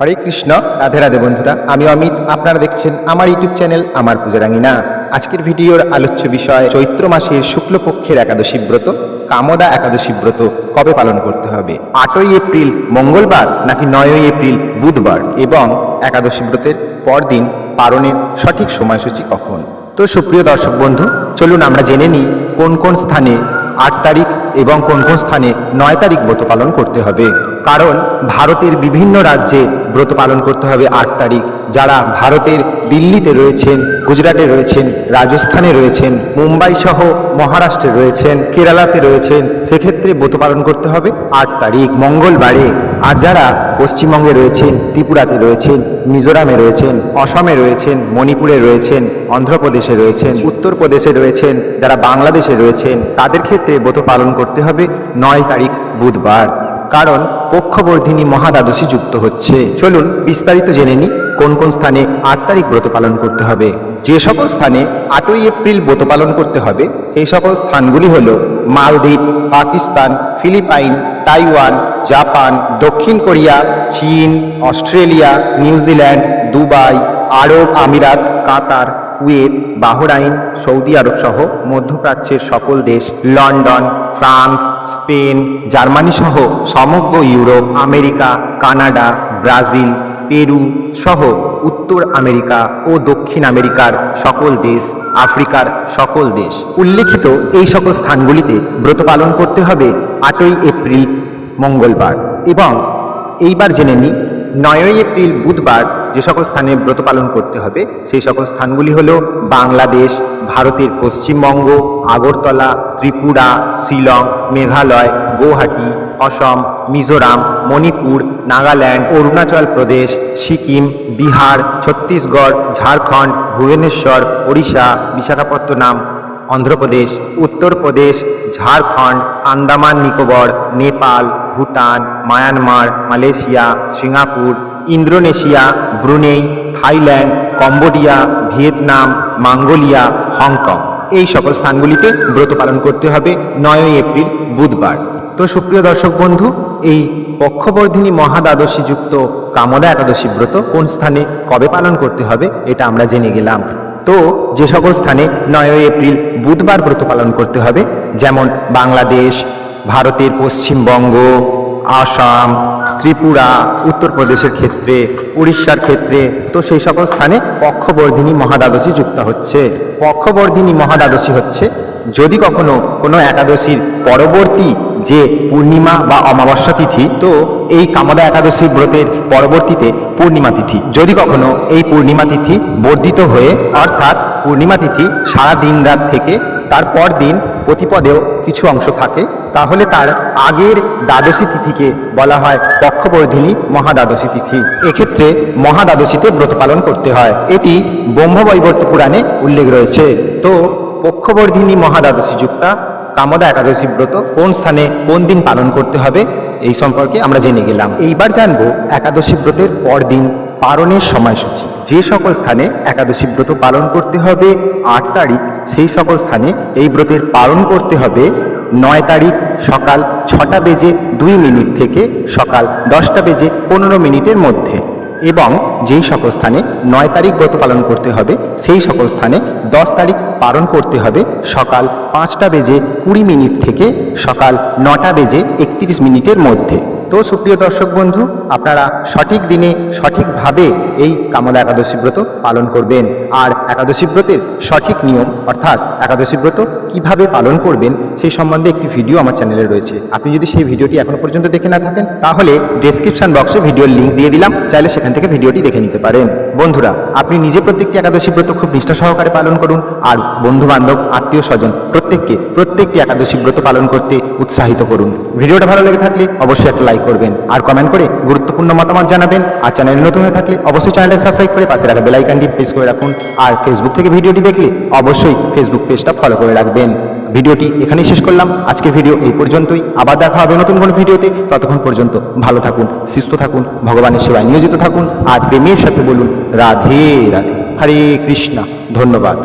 হরে কৃষ্ণ, রাধে রাধে বন্ধুরা আমি অমিত, আপনারা দেখছেন আমার ইউটিউব চ্যানেল আমার পূজারাঙ্গিনা আজকের ভিডিওর আলোচ্য বিষয়, চৈত্র মাসের শুক্লপক্ষের একাদশী ব্রত, কামদা একাদশী ব্রত কবে পালন করতে হবে? আটই এপ্রিল মঙ্গলবার নাকি নয়ই এপ্রিল বুধবার? এবং একাদশী ব্রতের পরদিন পালনের সঠিক সময়সূচি কখন? তো সুপ্রিয় দর্শক বন্ধু, চলুন আমরা জেনে নিই কোন কোন স্থানে আট তারিখ এবং কোন কোন স্থানে নয় তারিখ ব্রত পালন করতে হবে। কারণ ভারতের বিভিন্ন রাজ্যে ব্রত পালন করতে হবে আট তারিখ। যারা ভারতের দিল্লিতে রয়েছেন, গুজরাটে রয়েছেন, রাজস্থানে রয়েছেন, মুম্বাই সহ মহারাষ্ট্রে রয়েছেন, কেরালাতে রয়েছেন, সেক্ষেত্রে ব্রত পালন করতে হবে আট তারিখ। মঙ্গলবারে আর যারা পশ্চিমবঙ্গে রয়েছেন, ত্রিপুরাতে রয়েছেন, মিজোরামে রয়েছেন, অসমে রয়েছেন, মণিপুরে রয়েছেন, অন্ধ্রপ্রদেশে রয়েছেন, উত্তরপ্রদেশে রয়েছেন, যারা বাংলাদেশে রয়েছেন, তাদের ক্ষেত্রে ব্রত পালন করতে হবে নয় তারিখ বুধবার। কারণ পক্ষবর্ধিনী মহাদ্বাদশী যুক্ত হচ্ছে। চলুন বিস্তারিত জেনে নিই কোন কোন স্থানে আট তারিখ ব্রত পালন করতে হবে। যে সকল স্থানে আটই এপ্রিল ব্রত পালন করতে হবে, সেই সকল স্থানগুলি হল Maldives, Pakistan, Philippines, Taiwan, Japan, দক্ষিণ কোরিয়া, চীন, Australia, New Zealand, Dubai, Arab Emirates, Qatar Kuwait, Bahrain, Saudi Arabia সহ মধ্যপ্রাচ্যের সকল দেশ, লন্ডন, ফ্রান্স, স্পেন, জার্মানি সহ সমগ্র Europe, America, Canada, Brazil, Peru সহ উত্তর আমেরিকা ও দক্ষিণ আমেরিকার সকল দেশ, আফ্রিকার সকল দেশ। উল্লেখিত এই সকল স্থানগুলিতে ব্রত পালন করতে হবে আটই এপ্রিল মঙ্গলবার। এবং এইবার জেনে নিই, নয়ই এপ্রিল বুধবার যে সকল স্থানে ব্রত পালন করতে হবে, সেই সকল স্থানগুলি হল বাংলাদেশ, ভারতের Paschimbanga, Agartala, Tripura, Shillong, Meghalaya, Guwahati, Assam, Mizoram, Manipur, Nagaland, Arunachal Pradesh, Sikkim, Bihar, Chhattisgarh, Jharkhand, Bhubaneswar, Odisha, Visakhapatnam, Andhra Pradesh, Uttar Pradesh, Jharkhand, Andaman, Nicobar, Nepal, Bhutan, Myanmar, Malaysia, Singapore Indonesia, Brunei, Thailand, Cambodia, Vietnam, Mongolia, Hong Kong. এই সকল স্থানগুলিতে ব্রত পালন করতে হবে নয়ই April, বুধবার। তো সুপ্রিয় দর্শক বন্ধু, এই পক্ষবর্ধিনী মহাদ্বাদশী যুক্ত কামদা একাদশী ব্রত কোন স্থানে, কবে পালন করতে হবে, এটা আমরা জেনে গেলাম। তো যে সকল স্থানে নয়ই এপ্রিল, বুধবার ব্রত পালন করতে হবে, যেমন বাংলাদেশ, ভারতের পশ্চিমবঙ্গ, আসাম ত্রিপুরা, উত্তরপ্রদেশের ক্ষেত্রে, উড়িষ্যার ক্ষেত্রে, তো সেই সকল স্থানে পক্ষবর্ধিনী মহাদ্বাদশী যুক্ত হচ্ছে। পক্ষবর্ধিনী মহাদ্বাদশী হচ্ছে যদি কখনো কোনো একাদশীর পরবর্তী যে পূর্ণিমা বা অমাবস্যা তিথি, তো এই কামদা একাদশী ব্রতের পরবর্তীতে পূর্ণিমা তিথি। যদি কখনো এই পূর্ণিমা তিথি বর্ধিত হয়ে, অর্থাৎ পূর্ণিমা তিথি সারা দিন রাত থেকে তারপর দিন প্রতিপদেও কিছু অংশ থাকে তাহলে তার আগের দ্বাদশী তিথিকে বলা হয় পক্ষবর্ধিনী মহাদ্বাদশী তিথি। এক্ষেত্রে মহাদ্বাদশীতে ব্রত পালন করতে হয়। এটি ব্রহ্মবৈবর্ত পুরাণে উল্লেখ রয়েছে। তো পক্ষবর্ধিনী মহাদ্বাদশী যুক্তা কামদা একাদশী ব্রত কোন স্থানে কোন দিন পালন করতে হবে, এই সম্পর্কে আমরা জেনে গেলাম। এইবার জানব একাদশী ব্রতের পরদিন পালনের সময়সূচি। যে সকল স্থানে একাদশী ব্রত পালন করতে হবে আট তারিখ, সেই সকল স্থানে এই ব্রতের পালন করতে হবে নয় তারিখ সকাল ছটা বেজে দুই মিনিট থেকে সকাল দশটা বেজে পনেরো মিনিটের মধ্যে। এবং যেই সকল স্থানে নয় তারিখ ব্রত পালন করতে হবে, সেই সকল স্থানে দশ তারিখ পালন করতে হবে সকাল পাঁচটা বেজে কুড়ি মিনিট থেকে সকাল নটা বেজে একত্রিশ মিনিটের মধ্যে। তো সুপ্রিয় দর্শক বন্ধু, আপনারা সঠিক দিনে সঠিকভাবে এই কামদা একাদশী ব্রত পালন করবেন। আর একাদশী ব্রতের সঠিক নিয়ম, অর্থাৎ একাদশী ব্রত কীভাবে পালন করবেন, সেই সম্বন্ধে একটি ভিডিও আমার চ্যানেলে রয়েছে। আপনি যদি সেই ভিডিওটি এখনও পর্যন্ত দেখে না থাকেন, তাহলে ডেসক্রিপশন বক্সে ভিডিওর লিঙ্ক দিয়ে দিলাম, চাইলে সেখান থেকে ভিডিওটি দেখে নিতে পারেন। বন্ধুরা, আপনি নিজে প্রত্যেকটি একাদশী ব্রত খুব নিষ্ঠা সহকারে পালন করুন, আর বন্ধু বান্ধব আত্মীয় স্বজন প্রত্যেককে প্রত্যেকটি একাদশী ব্রত পালন করতে উৎসাহিত করুন। ভিডিওটা ভালো লেগে থাকলে অবশ্যই একটা লাইক করবেন। আর কমেন্ট করে গুরুত্বপূর্ণ মতামত জানাবেন। আর চ্যানেল নতুন হয়ে থাকলে অবশ্যই চ্যানেলটাকে সাবস্ক্রাইব করে পাশে রাখা বেলাইকানটি প্রেস করে রাখুন। আর ফেসবুক থেকে ভিডিওটি দেখলে অবশ্যই ফেসবুক পেজটা ফলো করে রাখবেন। ভিডিওটি এখানেই শেষ করলাম। আজকের ভিডিও এই পর্যন্তই। আবার দেখা হবে নতুন কোনো ভিডিওতে। ততক্ষণ পর্যন্ত ভালো থাকুন, সুস্থ থাকুন, ভগবানের সেবায় নিয়োজিত থাকুন। আর প্রেমের সাথে বলুন, রাধে রাধে। হরে কৃষ্ণা। ধন্যবাদ।